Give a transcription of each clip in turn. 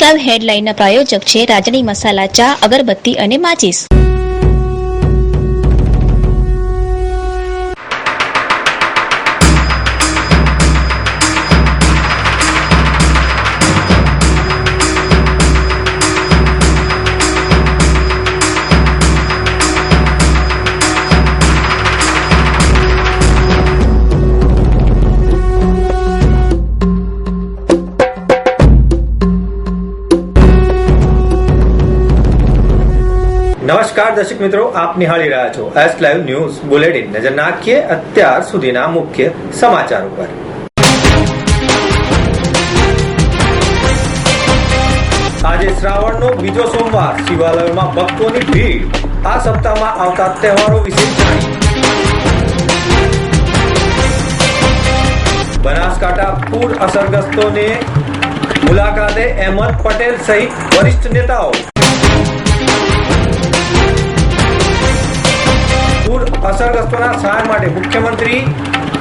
Live હેડલાઇનના પ્રાયોજક છે રાજની મસાલા ચા અગરબત્તી અને માચીસ. નમસ્કાર દર્શક મિત્રો, આપ નિહાળી રહ્યા છો એસ લાઈવ ન્યૂઝ બુલેટિન નજર નાખીએ અત્યાર સુધીના મુખ્ય સમાચારો પર. આજે શ્રાવણનો બીજો સોમવાર. શિવાલયોમાં ભક્તોની ભીડ. આ સપ્તાહમાં આવતા તહેવારો વિશે જાણીએ. બનાસકાંઠા પૂર અસરગ્રસ્તોને મુલાકાતે અહેમદ પટેલ સહિત વરિષ્ઠ નેતાઓ. અસરગ્રસ્તોના સહાય માટે મુખ્યમંત્રી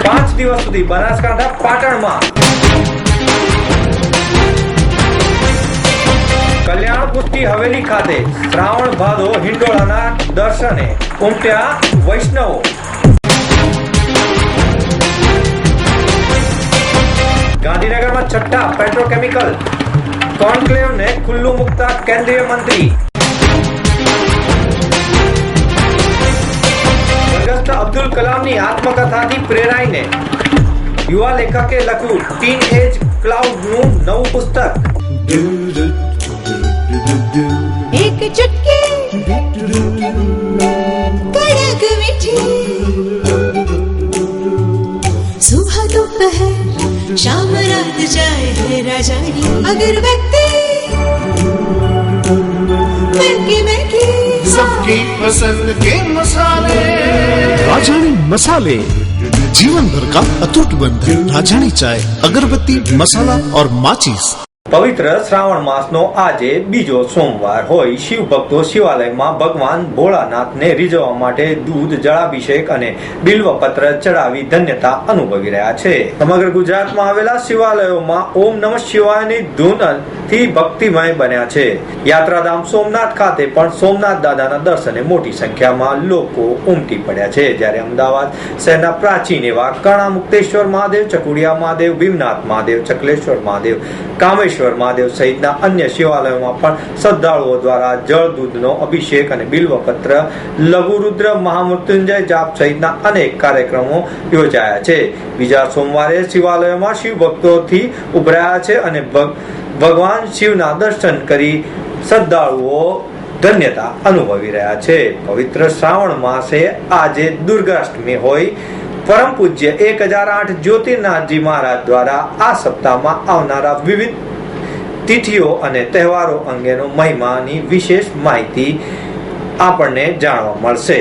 પાંચ દિવસ સુધી બનાસકાંઠા પાટણમાં. કલ્યાણ પુષ્ટિ હવેલી ખાતે શ્રાવણ ભાદો હિંડોળાના દર્શને ઉમટ્યા વૈષ્ણવો. ગાંધીનગરમાં છઠ્ઠા પેટ્રોકેમિકલ કોન્ક્લેવને ખુલ્લું મુકતા કેન્દ્રીય મંત્રી અબ્દુલ કલામની આત્મકથાથી પ્રેરાઈને યુવા લેખકે લખ્યું ટીન એજ ક્લાઉડનું નવું પુસ્તક एक चुटकी कड़क मीठी सुबह दोपहर शाम रात जाए है राजानी अगरबत्ती महकी महकी सबकी पसंद के मसाले। राजानी मसाले। जीवन भर का अतुट बंधन राजानी चाय अगरबत्ती मसाला और माचिस। પવિત્ર શ્રાવણ માસનો આજે બીજો સોમવાર હોય. શિવ ભક્તો શિવાલયમાં ભગવાન ભોળાનાથને રીઝવવા માટે દૂધ, જળાભિષેક અને બિલ્વપત્ર ચડાવી ધન્યતા અનુભવી રહ્યા છે. સમગ્ર ગુજરાતમાં આવેલા શિવાલયોમાં ઓમ નમ શિવાયની ધૂનથી ભક્તિમય બન્યા છે. યાત્રાધામ સોમનાથ ખાતે પણ સોમનાથ દાદાના દર્શને મોટી સંખ્યામાં લોકો ઉમટી પડ્યા છે. જ્યારે અમદાવાદ શહેરના પ્રાચીન એવા કણા મુક્તેશ્વર મહાદેવ, ચકુડિયા મહાદેવ, ભીમનાથ મહાદેવ, ચકલેશ્વર મહાદેવ, કામેશ્વર મહાદેવ સહિતના અન્ય શિવાલયોમાં પણ શ્રદ્ધાળુઓ દ્વારા જળ દૂધનો અભિષેક અને બિલ્વપત્ર લઘુરુદ્ર મહામૃત્યુંજય જાપ સહિતના અનેક કાર્યક્રમો યોજાયા છે. બીજા સોમવારે શિવાલયોમાં શિવ ભક્તોથી ઉભરાયા છે અને ભગવાન શિવના દર્શન કરી શ્રદ્ધાળુઓ ધન્યતા અનુભવી રહ્યા છે. પવિત્ર શ્રાવણ માસે આજે દુર્ગાષ્ટમી હોય, પરમ પૂજ્ય એક હજાર આઠ જ્યોતિર્નાથજી મહારાજ દ્વારા આ સપ્તાહમાં આવનારા વિવિધ તિથિઓ અને તહેવારો અંગેનો મહિમાની વિશેષ માહિતી આપણને જાણવા મળશે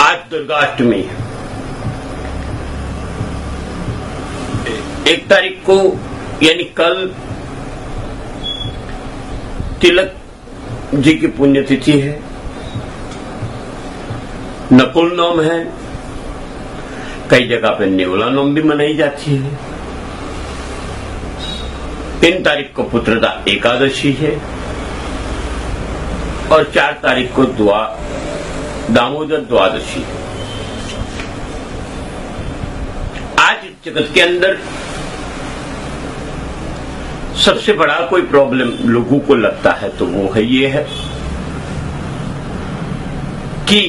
आज दुर्गाष्टमी एक तारीख को यानी कल तिलक जी की पुण्यतिथि है नकुल नोम है कई जगह पे नेवला नोम भी मनाई जाती है तीन तारीख को पुत्रदा एकादशी है और चार तारीख को द्वा दामोदर द्वादशी है। आज जगत के अंदर सबसे बड़ा कोई प्रॉब्लम लोगों को लगता है तो वो है ये है कि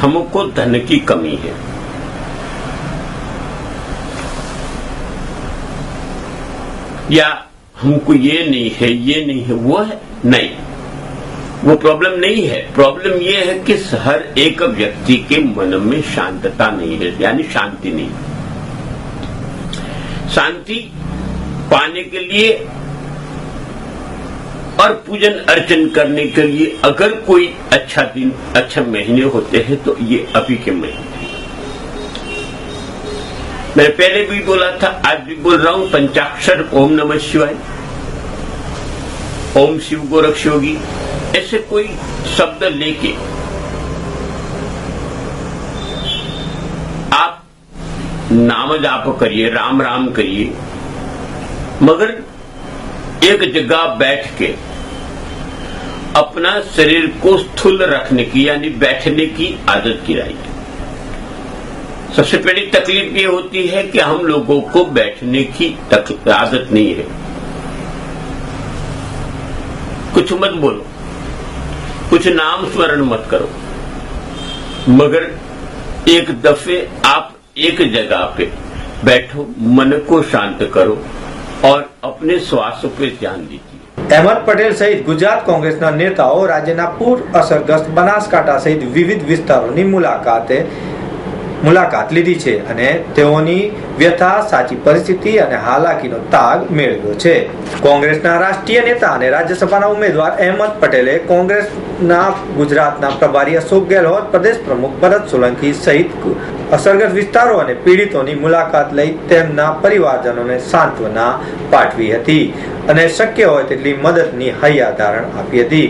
हमको धन की कमी है। या हमको ये नहीं है, ये नहीं है, वो है, नहीं। वो प्रॉब्लम नहीं है। प्रॉब्लम ये है कि हर एक व्यक्ति के मन में शांतता नहीं है, यानी शांति नहीं। शांति पाने के लिए और पूजन अर्चन करने के लिए अगर कोई अच्छा दिन अच्छा महीने होते हैं तो ये अभी के महीने। मैंने पहले भी बोला था, आज भी बोल रहा हूँ, पंचाक्षर, ओम नमः शिवाय। ओम शिव गोरक्ष योगी ऐसे कोई शब्द लेके आप नाम जाप करिए, राम राम करिए, मगर एक जगह बैठ के अपना शरीर को स्थूल रखने की, यानी बैठने की आदत गिराई सबसे पहली तकलीफ ये होती है कि हम लोगों को बैठने की तक- आदत नहीं है कुछ मत बोलो कुछ नाम स्मरण मत करो मगर एक दफे आप एक जगह पे बैठो मन को शांत करो और अपने श्वास पे ध्यान दीजिए અહેમદ પટેલ સહિત ગુજરાત કોંગ્રેસના નેતાઓ રાજ્યના પૂર અસરગ્રસ્ત બનાસકાંઠા સહિત વિવિધ વિસ્તારોની મુલાકાતે મુલાકાત લીધી છે અને તેઓની વ્યથા, સાચી પરિસ્થિતિ અને હાલાકીનો તાગ મેળવ્યો છે. કોંગ્રેસના રાષ્ટ્રીય નેતા અને રાજ્યસભાના ઉમેદવાર અહેમદ પટેલે કોંગ્રેસના ગુજરાતના પ્રભારી અશોક ગેહલોત, પ્રદેશ પ્રમુખ ભરત સોલંકી સહિત અસરગ્રસ્ત વિસ્તારો અને પીડિતોની મુલાકાત લઈ તેમના પરિવારજનોને સાંત્વના પાઠવી હતી અને શક્ય હોય તેટલી મદદની હૈયાધારણ આપી હતી.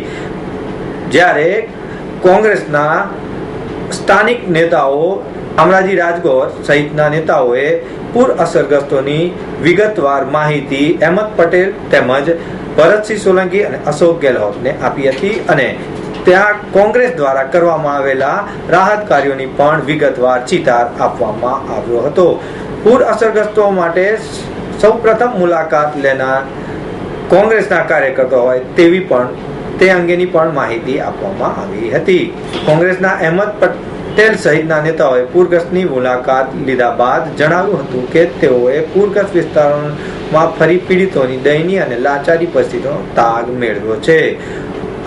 જ્યારે કોંગ્રેસના સ્થાનિક નેતાઓ અમરાજી રાજગોર સહિતના નેતાઓએ પૂર અસરગ્રસ્તોની વિગતવાર માહિતી અહેમદ પટેલ તેમજ ભરતસિંહ સોલંકી અને અશોક ગેહલોતને આપી હતી અને ત્યાં કોંગ્રેસ દ્વારા કરવામાં આવેલા રાહત કાર્યોની પણ વિગતવાર ચિતાર આપવામાં આવ્યો હતો. પૂર અસરગ્રસ્તો માટે સૌપ્રથમ મુલાકાત લેનાર કોંગ્રેસના કાર્યકર્તા હોય તેવી પણ તે અંગેની પણ માહિતી આપવામાં આવી હતી. કોંગ્રેસના અહેમદ પટેલ સહિતના નેતાઓએ પૂરગ્રસ્તની મુલાકાત લીધા બાદ જણાવ્યું હતું કે તેઓએ પૂરગ્રસ્ત વિસ્તારોમાં ફરી પીડિતોની દયનીય અને લાચારી પરિસ્થિતિનો તાગ મેળવ્યો છે.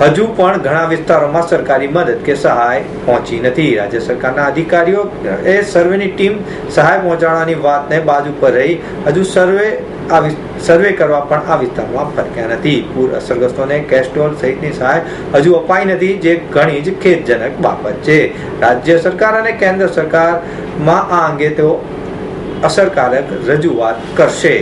હજુ પણ ઘણા વિસ્તારોમાં સરકારી મદદ કે સહાય પહોંચી નથી. રાજ્ય સરકારના અધિકારીઓ એ સર્વેની ટીમ સહાય પહોંચાડવાની વાતને બાજુ પર રહી. હજુ સર્વે આ સર્વે કરવા પણ આ વિસ્તારમાં ફરક્યા નથી. પૂર અસરગ્રસ્તોને કેસ્ટોલ સહિતની સહાય હજુ અપાઈ નથી, જે ઘણી જ ખેદજનક બાબત છે. રાજ્ય સરકાર અને કેન્દ્ર સરકારમાં આ અંગે તેઓ અસરકારક રજૂઆત કરશે.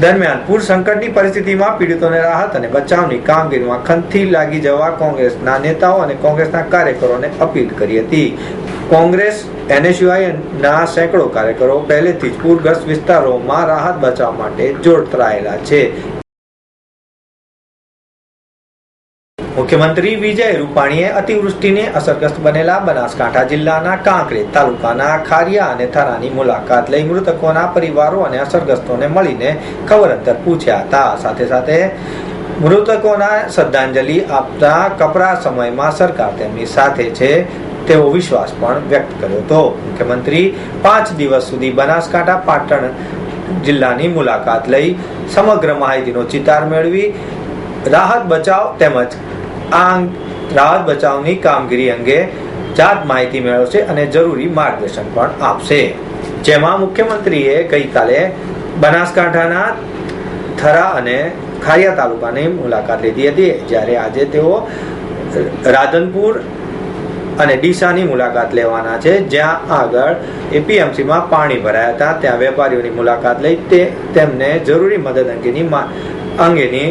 દરમિયાન પૂર સંકટની પરિસ્થિતિમાં પીડિતોને રાહત અને બચાવની કામગીરીમાં ખંથી લાગી જવા કોંગ્રેસના નેતાઓ અને કોંગ્રેસના કાર્યકરોને અપીલ કરી હતી. કોંગ્રેસ એનએસયુઆઈ ના સેંકડો કાર્યકરો પહેલેથી જ પૂરગ્રસ્ત વિસ્તારોમાં રાહત બચાવ માટે જોડતરાયેલા છે. મુખ્યમંત્રી વિજય રૂપાણીએ અતિવૃષ્ટિને અસરગ્રસ્ત બનેલા બનાસકાંઠા જિલ્લાના કાંકરે તાલુકાના ખારિયા અને થરાની મુલાકાત લઈ મૃતકોના પરિવારો અને અસરગ્રસ્તોને મળીને ખબર અંતર પૂછ્યા હતા. સાથે સાથે મૃતકોના શ્રદ્ધાંજલિ આપતા કપરા સમયમાં સરકાર તેમની સાથે છે. તેવો વિશ્વાસ પણ વ્યક્ત કર્યો હતો. મુખ્યમંત્રી પાંચ દિવસ સુધી બનાસકાંઠા, પાટણ જિલ્લાની મુલાકાત લઈ સમગ્ર માહિતીનો ચિતાર મેળવી. રાહત બચાવ તેમજ આ રાહત બચાવની કામગીરી અંગે જાત માહિતી મેળવશે અને જરૂરી માર્ગદર્શન પણ આપશે. જેમાં મુખ્યમંત્રીએ ગઈકાલે બનાસકાંઠાના થરા અને ખારિયા તાલુકાની મુલાકાત લીધી હતી. જ્યારે આજે તેઓ રાધનપુર અને ડીસાની મુલાકાત લેવાના છે, જ્યાં આગળ એપીએમસીમાં પાણી ભરાયા હતા. ત્યાં વેપારીઓની મુલાકાત લઈ તે તેમને જરૂરી મદદ અંગેની અંગેની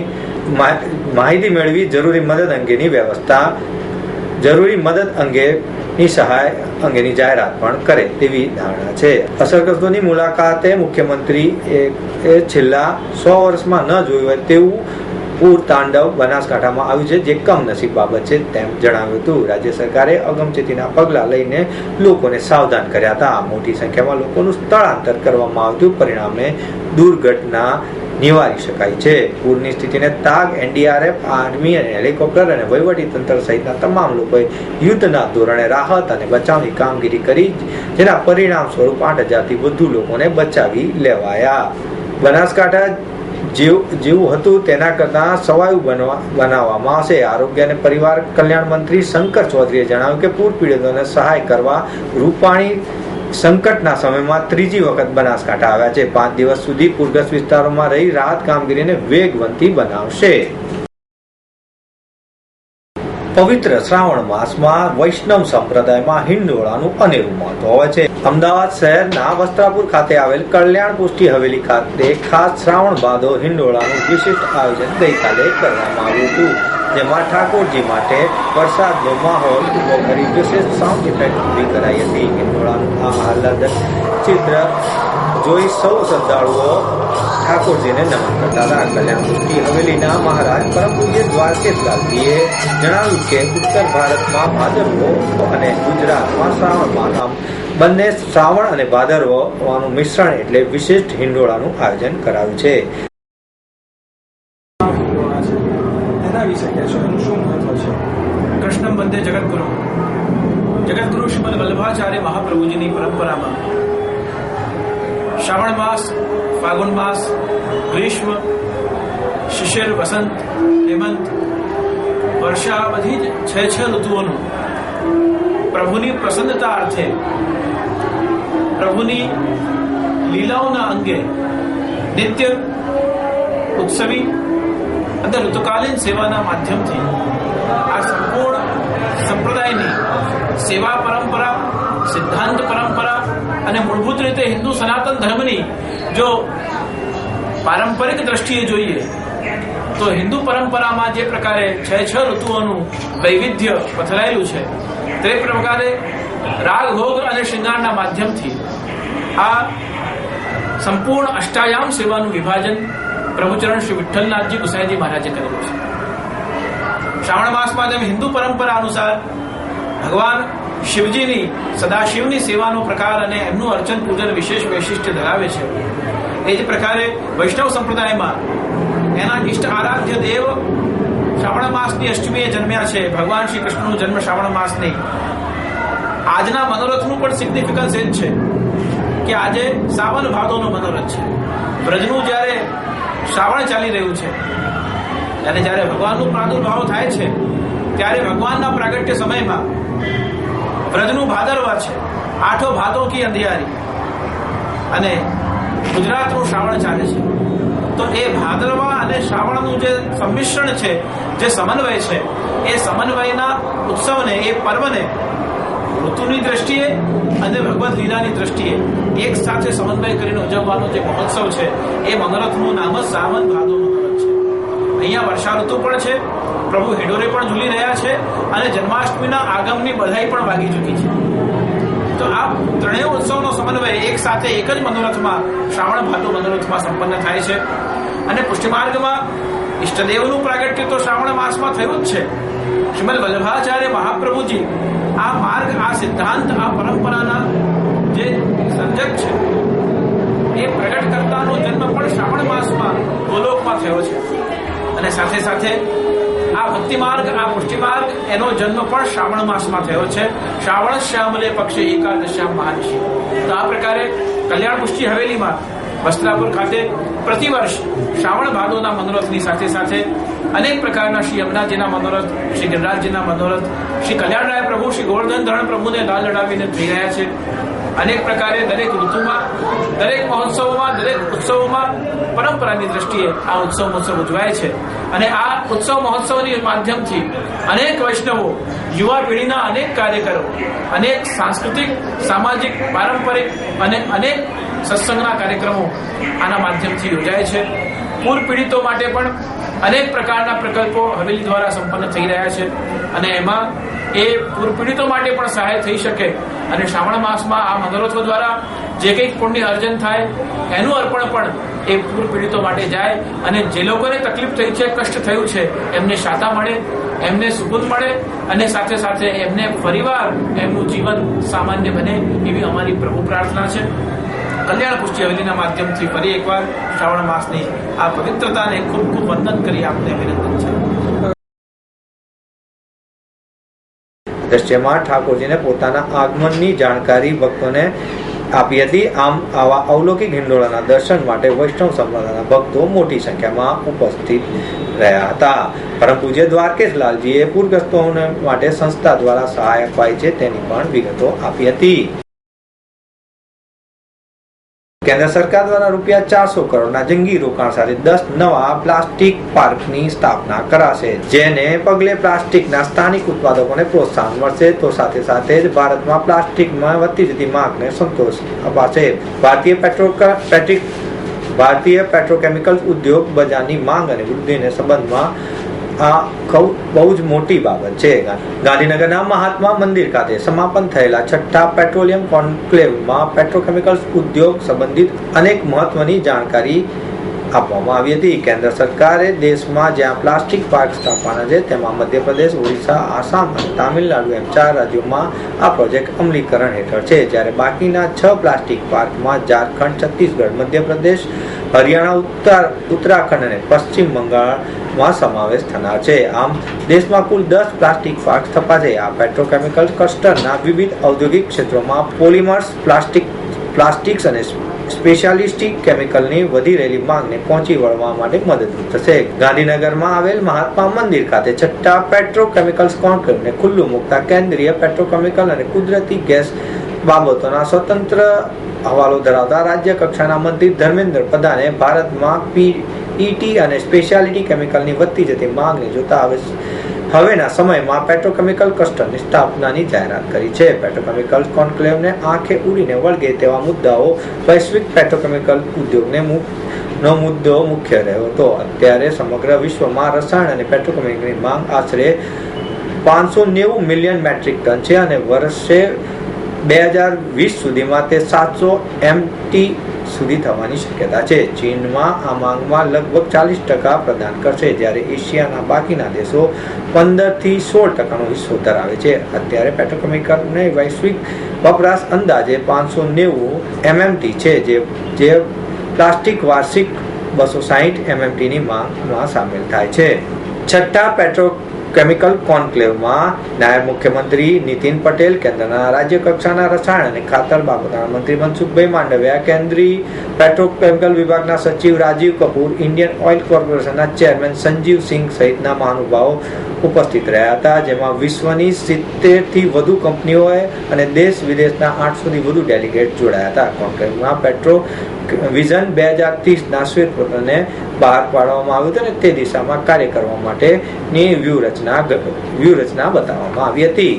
માહિતી મેળવી, જરૂરી મદદ અંગેની વ્યવસ્થા, જરૂરી મદદ અંગેની સહાય અંગેની જાહેરાત પણ કરે તેવી ધારણા છે. અસરગ્રસ્તોની મુલાકાતે મુખ્યમંત્રી એ છેલ્લા સો વર્ષમાં ન જોયું હોય તેવું પૂર તાંડવ બનાસકાંઠામાં આવ્યું છે, જે કમનસીબ બાબત છે તેમ જણાવ્યું હતું. રાજ્ય સરકારે અગમચેતીના પગલાં લઈને લોકોને સાવધાન કર્યા હતા. મોટી સંખ્યામાં લોકોનું સ્થળાંતર કરવામાં આવ્યું પરિણામે દુર્ઘટના નિવારી શકાય છે. પૂરની સ્થિતિને તાગ, એનડીઆરએફ, આર્મી અને હેલિકોપ્ટર અને વહીવટી તંત્ર સહિતના તમામ લોકોએ યુદ્ધના ધોરણે રાહત અને બચાવની કામગીરી કરી, જેના પરિણામ સ્વરૂપ આઠ હજારથી વધુ લોકોને બચાવી લેવાયા. બનાસકાંઠા જેવું જેવું હતું તેના કરતા સવાયું બનવા બનાવવામાં આવશે. આરોગ્ય અને પરિવાર કલ્યાણ મંત્રી શંકર ચૌધરીએ જણાવ્યું કે પૂર પીડિતોને સહાય કરવા રૂપાણી સંકટના સમયમાં ત્રીજી વખત બનાસકાંઠા આવ્યા છે. પાંચ દિવસ સુધી પૂરગ્રસ્ત વિસ્તારોમાં રહી રાહત કામગીરીને વેગવંતી બનાવશે. પવિત્ર શ્રાવણ માસમાં વૈષ્ણવ સંપ્રદાયમાં હિંડોળાનું અનેરું મહત્વ હોય છે. અમદાવાદ શહેરના વસ્ત્રાપુર ખાતે આવેલ કલ્યાણ પુષ્ટિ હવેલી ખાતે ખાસ શ્રાવણ બાદો હિંડોળાનું વિશિષ્ટ આયોજન ગઈકાલે કરવામાં આવ્યું હતું. જેમાં ઠાકોરજી માટે વરસાદનો માહોલ ઊભો કરી વિશેષ સાઉન્ડ ઇફેક્ટ ઊભી કરાઈ હતી. હિંડોળાનું આ આહલાદક ચિત્ર જોઈ સૌ શ્રદ્ધાળુઓ ઠાકોરજીને નમન કરતા હતા. કલ્યાણમૂર્તિ હવેલીના મહારાજ પરમ પૂજ્ય દ્વારકેશલાલજીએ જણાવ્યું કે ઉત્તર ભારતમાં ભાદરવો અને ગુજરાતમાં શ્રાવણ માસમ બંને શ્રાવણ અને ભાદરવાનું મિશ્રણ એટલે વિશિષ્ટ હિંડોળાનું આયોજન કરાયું છે હિંડોળા છે એના વિશે કહેશો એનું શું મહત્વ છે કૃષ્ણ વંદે જગતગુરુ જગતગુરુ શ્રીમદ વલ્લભાચાર્ય મહાપ્રભુજીની પરંપરામાં શ્રાવણ માસ ફાગુન માસ ગ્રીષ્મ શિશિર વસંત હેમંત વર્ષા બધી જ છ છ ઋતુઓનું પ્રભુની પ્રસન્નતા અર્થે, પ્રભુની લીલાઓના અંગે નિત્ય ઉત્સવી અને ઋતુકાલીન સેવાના માધ્યમથી આ સંપૂર્ણ સંપ્રદાયની સેવા પરંપરા, સિદ્ધાંત પરંપરા અને મૂળભૂત રીતે હિન્દુ સનાતન ધર્મની જો પારંપરિક દ્રષ્ટિએ જોઈએ તો હિન્દુ પરંપરામાં જે પ્રકારે છ છ ઋતુઓનું વૈવિધ્ય પથરાયેલું છે, તે પ્રકારે રાગ, ભોગ અને શૃંગારના માધ્યમથી આ સંપૂર્ણ અષ્ટાયામ સેવાનું વિભાજન પ્રભુચરણ શ્રી વિઠ્ઠલનાથજી ગુસાઈજી મહારાજે કરેલું છે. શ્રાવણ માસમાં જેમ હિન્દુ પરંપરા અનુસાર ભગવાન શિવજીની, સદાશિવની સેવાનો પ્રકાર અને એમનું અર્ચન પૂજન વિશેષ વૈશિષ્ટ્ય ધરાવે છે. એ જ પ્રકારે વૈષ્ણવ સંપ્રદાયમાં એના ઇષ્ટ આરાધ્ય દેવ શ્રાવણ માસની અષ્ટમીએ જન્મ્યા છે. ભગવાન શ્રી કૃષ્ણનો જન્મ શ્રાવણ માસની. આજના મનોરથનું પણ સિગ્નિફિકન્સ એ જ છે કે આજે સાવન ભાદોનો મનોરથ છે. વ્રજનું જ્યારે શ્રાવણ ચાલી રહ્યું છે, અને જ્યારે ભગવાનનું પ્રાદુર્ભાવ થાય છે, ત્યારે ભગવાનના પ્રાગટ્ય સમયમાં વ્રજનું ભાદરવા છે, આઠો ભાદો કી અંધિયારી. અને ગુજરાતનું શ્રાવણ ચાલે છે. તો એ ભાદરવા અને શ્રાવણનું જે સંમિશ્રણ છે, જે સમન્વય છે, એ સમન્વયના ઉત્સવને, એ પર્વને ઋતુની દ્રષ્ટિએ અને ભગવદ્ લીલાની દ્રષ્ટિએ એક સાથે સમન્વય કરીને ઉજવવાનો જે મહોત્સવ છે, એ મનોરથનું નામ જ સાવન ભાદો મનોરથ છે. અહીંયા વર્ષા ઋતુ પણ છે, પ્રભુ હેડોરે પણ ઝૂલી રહ્યા છે અને જન્માષ્ટમીના આગમની બધાઈ પણ વાગી ચૂકી છે. તો આ ત્રણેય ઉત્સવનો સમન્વય એક સાથે એક જ મનોરથમાં, શ્રાવણ ભાદો મનોરથમાં સંપન્ન થાય છે. અને પુષ્ટિમાર્ગમાં ઈષ્ટદેવનું પ્રાગટ્ય તો શ્રાવણ માસમાં થયું જ છે. શ્રીમદ વલ્લભાચાર્ય મહાપ્રભુજી આ માર્ગ, આ સિદ્ધાંત, આ પરંપરાના જે સર્જક છે, એ પ્રગટ કરતાનો જન્મ પણ શ્રાવણ માસમાં ગોલોકમાં થયો છે. અને સાથે સાથે આ ભક્તિ માર્ગ આ પુષ્ટિ માર્ગ એનો જન્મ પણ શ્રાવણ માસમાં થયો છે. શ્રાવણ શ્યામલે પક્ષે એકાદશ્યામ મહાનિશી. તો આ પ્રકારે કલ્યાણ પુષ્ટિ હવેલીમાં વસ્ત્રાપુર ખાતે પ્રતિવર્ષ શ્રાવણ ભાદોના મનોરથની સાથે સાથે અનેક પ્રકારના શ્રી યમુનાજીના મનોરથ, શ્રી ગિરરાજજીના મનોરથ, શ્રી કલ્યાણરાય પ્રભુ, શ્રી ગોવર્ધન ધરણ પ્રભુને લાલ લડાવીને થઈ રહ્યા છે. અનેક પ્રકારે દરેક ઋતુમાં, દરેક મહોત્સવોમાં, દરેક ઉત્સવોમાં પરંપરાની દ્રષ્ટિએ આ ઉત્સવ મહોત્સવ ઉજવાય છે. અને આ ઉત્સવ મહોત્સવની માધ્યમથી અનેક વૈષ્ણવો, યુવા પેઢીના અનેક કાર્યકરો, અનેક સાંસ્કૃતિક, સામાજિક, પારંપરિક અને અનેક સત્સંગના કાર્યક્રમો આના માધ્યમથી યોજાય છે. પૂર પીડિતો માટે પણ અનેક પ્રકારના પ્રકલ્પો હવેલી દ્વારા સંપન્ન થઈ રહ્યા છે અને એમાં એ પૂર પીડિતો માટે પણ સહાય થઈ શકે અને શ્રાવણ માસમાં આ મનોરથો દ્વારા જે કંઈક પુણ્ય અર્જન થાય એનું અર્પણ પણ એ પૂર પીડિતો માટે જાય અને જે લોકોને તકલીફ થઈ છે, કષ્ટ થયું છે, એમને શાતા મળે, એમને સુકૂન મળે અને સાથે સાથે એમને ફરીવાર એમનું જીવન સામાન્ય બને એવી અમારી પ્રભુ પ્રાર્થના છે. કલ્યાણ પુષ્ટિ હવેલીના માધ્યમથી ફરી એકવાર શ્રાવણ માસની આ પવિત્રતાને ખૂબ ખૂબ વંદન કરી આપને અભિનંદન છે. દ્રશ્યમાં ઠાકોરજીને પોતાના આગમનની જાણકારી ભક્તોને આપી હતી. આમ આવા અવલૌકિક હિંડોળાના દર્શન માટે વૈષ્ણવ સંપ્રદાયના ભક્તો મોટી સંખ્યામાં ઉપસ્થિત રહ્યા હતા. પરમ પૂજ્ય દ્વારકેશ લાલજીએ પૂરગ્રસ્તોને માટે સંસ્થા દ્વારા સહાય અપાય છે તેની પણ વિગતો આપી હતી. કેન્દ્ર સરકાર દ્વારા રૂપિયા ચારસો કરોડના જંગી રોકાણ સાથે દસ નવા પ્લાસ્ટિક પાર્કની સ્થાપના કરાશે. જેને પગલે પ્લાસ્ટિકના સ્થાનિક ઉત્પાદકોને પ્રોત્સાહન મળશે. તો સાથે સાથે જ ભારતમાં પ્લાસ્ટિકમાં વધતી જતી માંગને સંતોષ અપાશે. ભારતીય પેટ્રોલ પેટ્રિક, ભારતીય પેટ્રોકેમિકલ્સ ઉદ્યોગ બજારની માંગ અને વૃદ્ધિને સંબંધમાં આ કઉ- બહુ જ મોટી બાબત છે. ગાંધીનગરના મહાત્મા મંદિર ખાતે સમાપન થયેલા છઠ્ઠા પેટ્રોલિયમ કોન્ક્લેવમાં પેટ્રોકેમિકલ્સ ઉદ્યોગ સંબંધિત અનેક મહત્વની જાણકારી આપવામાં આવી હતી. કેન્દ્ર સરકારે દેશમાં જ્યાં પ્લાસ્ટિક પાર્ક સ્થાપવાના છે, તેમાં મધ્યપ્રદેશ, ઓડિશા, આસામ અને તામિલનાડુ એમ ચાર રાજ્યોમાં આ પ્રોજેક્ટ અમલીકરણ હેઠળ છે. જ્યારે બાકીના છ પ્લાસ્ટિક પાર્કમાં ઝારખંડ, છત્તીસગઢ, મધ્યપ્રદેશ, હરિયાણા, ઉત્તર, ઉત્તરાખંડ અને પશ્ચિમ બંગાળમાં સમાવેશ થનાર છે. આમ, દેશમાં કુલ દસ પ્લાસ્ટિક પાર્ક સ્થપાશે. આ પેટ્રોકેમિકલ ક્લસ્ટરના વિવિધ ઔદ્યોગિક ક્ષેત્રોમાં પોલિમર્સ, પ્લાસ્ટિક, પ્લાસ્ટિક્સ અને સ્પેશિયાલિસ્ટિક કેમિકલની વધી રહેલી માંગને પહોંચી વળવા માટે મદદરૂપ થશે. ગાંધીનગરમાં આવેલ મહાત્મા મંદિર ખાતે છઠ્ઠા પેટ્રોકેમિકલ્સ કોન્ક્લેવને ખુલ્લું મૂકતા કેન્દ્રીય પેટ્રોકેમિકલ અને કુદરતી ગેસ બાબતોના સ્વતંત્ર હવાલો ધરાવતા રાજ્ય કક્ષાના મંત્રી ધર્મેન્દ્ર પ્રધાને ભારતમાં પીઈટી અને સ્પેશિયાલિટી કેમિકલની વધતી જતી માંગને જોતા હવે હવેના સમયમાં પેટ્રોકેમિકલ ક્લસ્ટરની સ્થાપનાની જાહેરાત કરી છે. પેટ્રોકેમિકલ કોન્ક્લેવને આંખે ઉડીને વળગે તેવા મુદ્દાઓ વૈશ્વિક પેટ્રોકેમિકલ ઉદ્યોગને નો મુદ્દો મુખ્ય રહ્યો હતો. અત્યારે સમગ્ર વિશ્વમાં રસાયણ અને પેટ્રોકેમિકલની માંગ આશરે પાંચસો નેવું મિલિયન મેટ્રિક ટન છે અને વર્ષે બે હજાર વીસ સુધીમાં તે સાતસો એમટી સુધી થવાની શક્યતા છે. ચીનમાં આ માંગમાં લગભગ ચાલીસ ટકા પ્રદાન કરશે, જ્યારે એશિયાના બાકીના દેશો પંદરથી સોળ ટકાનો હિસ્સો ધરાવે છે. અત્યારે પેટ્રોકેમિકલને વૈશ્વિક વપરાશ અંદાજે પાંચસો નેવું એમએમટી છે, જે જે પ્લાસ્ટિક વાર્ષિક બસો સાહીઠ એમએમટીની માંગમાં સામેલ થાય છે. છઠ્ઠા પેટ્રો કેમિકલ કોન્ક્લેવમાં નાયબ મુખ્યમંત્રી નીતિન પટેલ, કેન્દ્રના રાજ્ય કક્ષાના રસાયણ અને ખાતર બાબતના મંત્રી મનસુખભાઈ માંડવિયા કેન્દ્રીય પેટ્રોકેમિકલ વિભાગના સચિવ રાજીવ કપૂર, ઇન્ડિયન ઓઇલ કોર્પોરેશનના ચેરમેન સંજીવ સિંઘ સહિતના મહાનુભાવો ઉપસ્થિત રહ્યા હતા, જેમાં વિશ્વની સિત્તેરથી વધુ કંપનીઓએ અને દેશ વિદેશના આઠસોથી વધુ ડેલિગેટ જોડાયા હતા. કોન્ક્લેવમાં પેટ્રો વિઝન બે હજાર ત્રીસના શ્વેતપત્રને બહાર પાડવામાં આવ્યું હતું ને તે દિશામાં કાર્ય કરવા માટેની વ્યૂહરચના વ્યૂહરચના બતાવવામાં આવી હતી.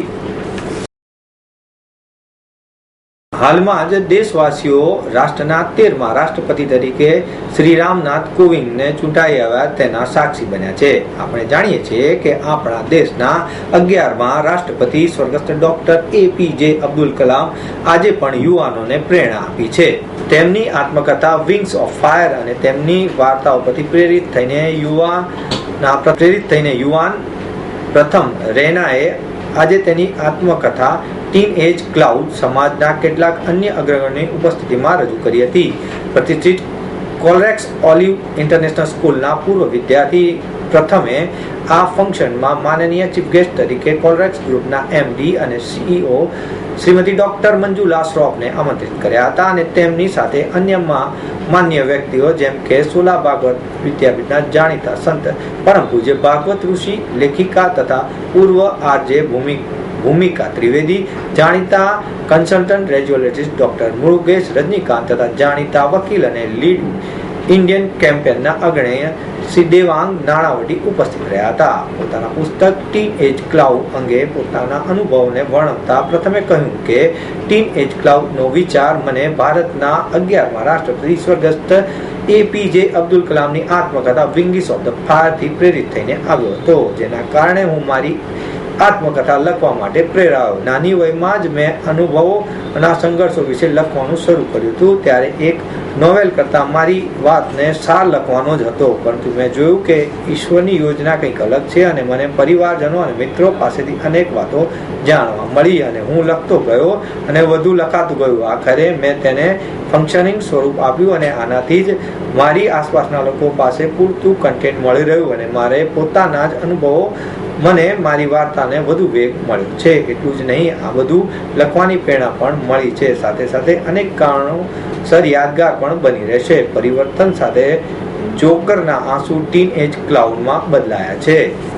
હાલમાં જ દેશવાસીઓ રાષ્ટ્રના તેરમા રાષ્ટ્રપતિ તરીકે શ્રી રામનાથ કોવિંદને ચૂંટાઈ આવ્યા તેના સાક્ષી બન્યા છે. આપણે જાણીએ છીએ કે આપણા દેશના અગિયારમાં રાષ્ટ્રપતિ સ્વર્ગસ્થ ડોક્ટર એપીજે અબ્દુલ કલામ આજે પણ યુવાનોને પ્રેરણા આપી છે. તેમની આત્મકથા વિંગ્સ ઓફ ફાયર અને તેમની વાર્તાઓ પરથી પ્રેરિત થઈને યુવાના પ્રેરિત થઈને યુવાન પ્રથમ રેનાએ આજે તેની આત્મકથા ટીન એજ ક્લાઉડ સમાજના કેટલાક અન્ય અગ્રગણ્યની ઉપસ્થિતિમાં રજૂ કરી હતી. પ્રતિષ્ઠિત કોલરેક્સ ઓલિવ ઇન્ટરનેશનલ સ્કૂલના પૂર્વ વિદ્યાર્થી પ્રથમે આ ફંક્શનમાં માનનીય ચીફ ગેસ્ટ તરીકે કોલરેક્સ ગ્રુપના એમડી અને સીઈઓ શ્રીમતી ડોક્ટર મંજુલા શ્રોફને આમંત્રિત કર્યા હતા અને તેમની સાથે અન્યમાં માન્ય વ્યક્તિઓ જેમ કે સોલા ભાગવત વિદ્યાપીઠના જાણીતા સંત પરમ પૂજ્ય ભાગવત ઋષિ, લેખિકા તથા પૂર્વ આરજે ભૂમિ ભૂમિકા ત્રિવેદી, જાણીતા consultant radiologist doctor Murugesh Rajinikanth તથા જાણીતા વકીલ અને લીડ ઇન્ડિયન કેમ્પેનના અગ્રણીય શ્રી દેવાંગ નાણાવટી ઉપસ્થિત રહ્યા હતા. પોતાના પુસ્તક ટીન એજ ક્લાઉડ અંગે પોતાના અનુભવને વર્ણવતા પ્રથમે કહ્યું કે ટીન એજ ક્લાઉડનો વિચાર મને ભારતના અગિયારમાં રાષ્ટ્રપતિ સ્વર્ગસ્થ એપીજે અબ્દુલ કલામની આત્મકથા વિંગીસ ઓફ ધ ફાયરથી પ્રેરિત થઈને આવ્યો હતો. જેના કારણે હું મારી આત્મકથા લખવા માટે પ્રેરાયો. નાની વયમાં જ મેં અનુભવો અને સંઘર્ષો વિશે લખવાનું શરૂ કર્યું હતું. ત્યારે એક નોવેલ કરતા મારી વાતને સાર લખવાનો જ હતો. પરંતુ મેં જોયું કે ઈશ્વરની યોજના કંઈક અલગ છે અને મને પરિવારજનો અને મિત્રો પાસેથી અનેક વાતો જાણવા મળી અને હું લખતો ગયો અને વધુ લખાતું ગયું. આખરે મેં તેને ફંક્શનિંગ સ્વરૂપ આપ્યું અને આનાથી જ મારી આસપાસના લોકો પાસે પૂરતું કન્ટેન્ટ મળી રહ્યું અને મારે પોતાના જ અનુભવો મને મારી વાર્તાને વધુ વેગ મળ્યો છે. એટલું જ નહીં, આ બધું લખવાની પ્રેરણા પણ મળી છે. સાથે સાથે અનેક કારણો સર યાદગાર પણ બની રહેશે. પરિવર્તન સાથે જોકરના આંસુ ટીન એજ ક્લાઉડમાં બદલાયા છે.